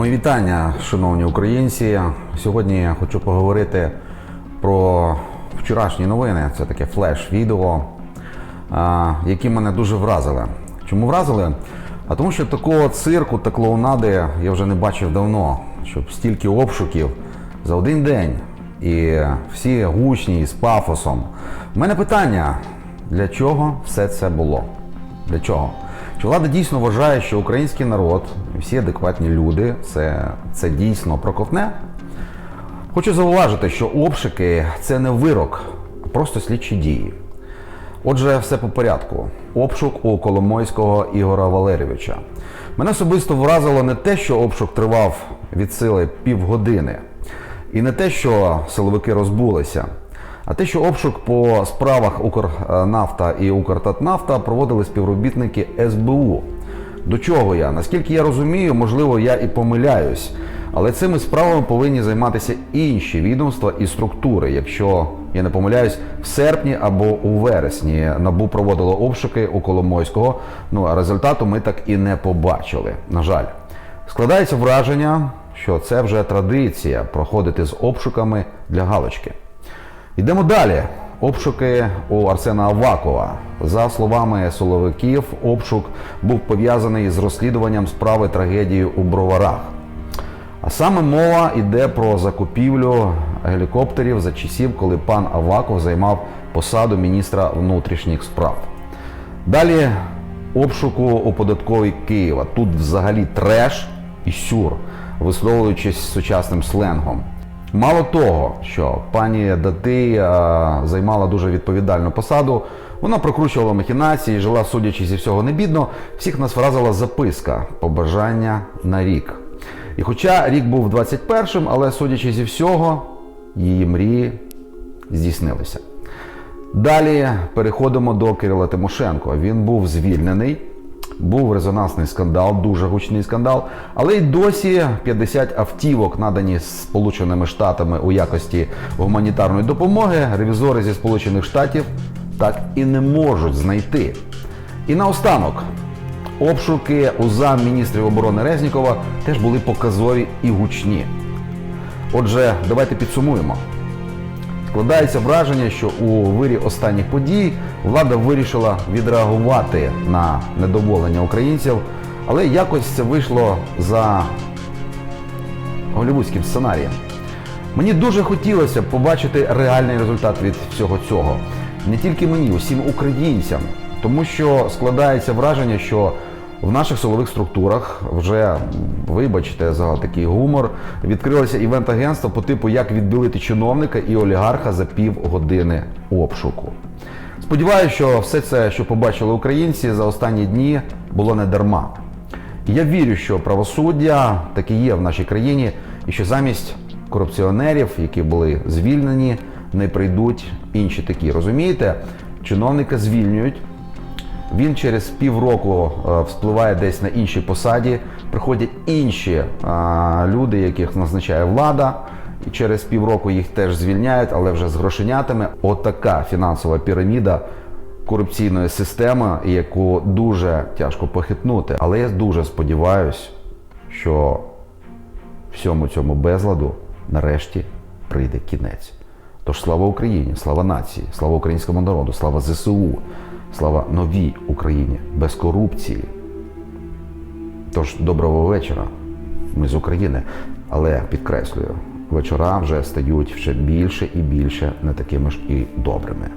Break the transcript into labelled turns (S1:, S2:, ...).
S1: Мої вітання, шановні українці. Сьогодні я хочу поговорити про вчорашні новини. Це таке флеш-відео, які мене дуже вразили. Чому вразили? А тому що такого цирку та клоунади я вже не бачив давно, щоб стільки обшуків за один день і всі гучні з пафосом. У мене питання: для чого все це було? Для чого? Чи влада дійсно вважає, що український народ, всі адекватні люди, це, це дійсно проковтне? Хочу зауважити, що обшуки це не вирок, а просто слідчі дії. Отже, все по порядку. Обшук у Коломойського Ігора Валерійовича. Мене особисто вразило не те, що обшук тривав від сили півгодини, і не те, що силовики розбулися, а те, що обшук по справах Укрнафта і Укртатнафта проводили співробітники СБУ. До чого я? Наскільки я розумію, можливо, я і помиляюсь, але цими справами повинні займатися інші відомства і структури. Якщо я не помиляюсь, в серпні або у вересні набу проводило обшуки у Коломойського. Ну а результату ми так і не побачили. На жаль, складається враження, що це вже традиція проходити з обшуками для галочки. Йдемо далі. Обшуки у Арсена Авакова. За словами силовиків, обшук був пов'язаний з розслідуванням справи трагедії у Броварах. А саме мова йде про закупівлю гелікоптерів за часів, коли пан Аваков займав посаду міністра внутрішніх справ. Далі обшуку у податковій Києва. Тут взагалі треш і сюр, висловлюючись сучасним сленгом. Мало того, що пані Дати е, займала дуже відповідальну посаду, вона прокручувала махінації, жила, судячи зі всього, не бідно. Всіх нас вразила записка побажання на рік. І хоча рік був 21-м, але судячи зі всього, її мрії здійснилися. Далі переходимо до Кирила Тимошенко. Він був звільнений, був резонансний скандал, дуже гучний скандал, але й досі 50 автівок, надані Сполученими Штатами у якості гуманітарної допомоги, ревізори зі Сполучених Штатів так і не можуть знайти. І наостанок, обшуки у замміністрів оборони Резнікова теж були показові і гучні. Отже, давайте підсумуємо. Складається враження, що у вирі останніх подій влада вирішила відреагувати на недоволення українців, але якось це вийшло за голівудським сценарієм. Мені дуже хотілося побачити реальний результат від всього цього. Не тільки мені, усім українцям, тому що складається враження, що в наших силових структурах вже, вибачте за такий гумор, відкрилося івент-агентство по типу як відбілити чиновника і олігарха за півгодини обшуку. Сподіваюся, що все це, що побачили українці за останні дні, було не дарма. Я вірю, що правосуддя таки є в нашій країні, і що замість корупціонерів, які були звільнені, не прийдуть інші такі. Розумієте, чиновника звільнюють. Він через півроку е, вспливає десь на іншій посаді. Приходять інші е, люди, яких назначає влада, і через півроку їх теж звільняють, але вже з грошенятами. Отака фінансова піраміда корупційної системи, яку дуже тяжко похитнути. Але я дуже сподіваюся, що всьому цьому безладу нарешті прийде кінець. Тож слава Україні, слава нації, слава українському народу, слава ЗСУ, слава новій Україні без корупції. Тож доброго вечора. Ми з України. Але підкреслюю, вечора вже стають ще більше і більше не такими ж і добрими.